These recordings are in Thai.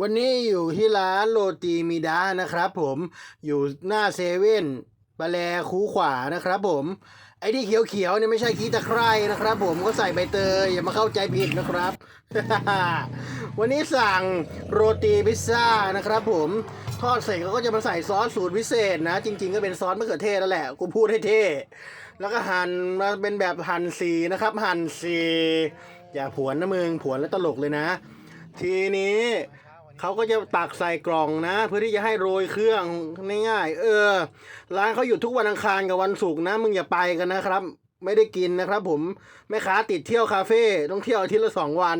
วันนี้อยู่ที่ร้านโรตีมีดานะครับผมอยู่หน้าเซเว่นปลาแลคูขวานะครับผม ไอ้ที่เขียวๆเนี่ยไม่ใช่ขี้ตะไคร่นะครับผมก็ใส่ใบเตยอย่ามาเข้าใจผิดนะครับ วันนี้สั่งโรตีพิซซ่านะครับผมทอดเสร็จเขาก็จะมาใส่ซอสสูตรพิเศษนะ จริง ๆ ก็เป็นซอสมะเขือเทศนั่นแหละกูพูดให้เท่ แล้วก็หั่นมาเป็นแบบหั่นสีนะครับ หั่นสีอย่าผวนนะมึงผวนแล้วตลกเลยนะ ทีนี้ เขาก็จะตักใส่กล่องนะ เพื่อที่จะให้โรยเครื่องง่ายๆเออ ร้านเขาหยุดทุกวันอังคารกับวันศุกร์นะ มึงอย่าไปกันนะครับ ไม่ได้กินนะครับ ผมแม่ค้าติดเที่ยวคาเฟ่ต้องเที่ยวทีละสองวัน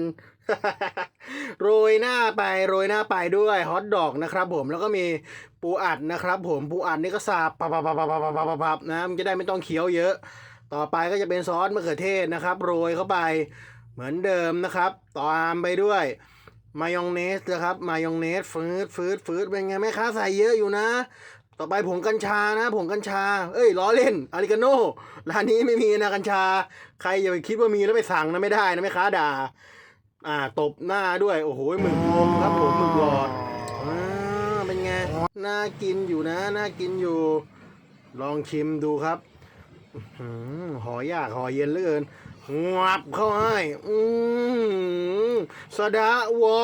โรยหน้าไปโรยหน้าไปด้วยฮอตดอกนะครับ ผมแล้วก็มีปูอัดนะครับ ผมปูอัดนี่ก็สาบปับปับปับปับปับปับนะมันจะได้ไม่ต้องเคี้ยวเยอะ ต่อไปก็จะเป็นซอสมะเขือเทศนะครับ โรยเข้าไปเหมือนเดิมนะครับต่ามไปด้วย มายองเนสนะครับ มายองเนสฟืดฟืดฟืดเป็นไงแม่ค้าใส่เยอะอยู่นะ ต่อไปผงกัญชานะผงกัญชา เอ้ยล้อเล่นอาริกาโน่ร้านนี้ไม่มีนะกัญชา ใครอย่าไปคิดว่ามีแล้วไปสั่งนะไม่ได้นะแม่ค้าด่า อ่าตบหน้าด้วยโอ้โหหมึกรวมครับผมหมึกหลอดอ่าเป็นไงน่ากินอยู่นะน่ากินอยู่ ลองชิมดูครับหออยากหอเย็นเหลือเกิน งับเข้าให้ อืมสะดะวะ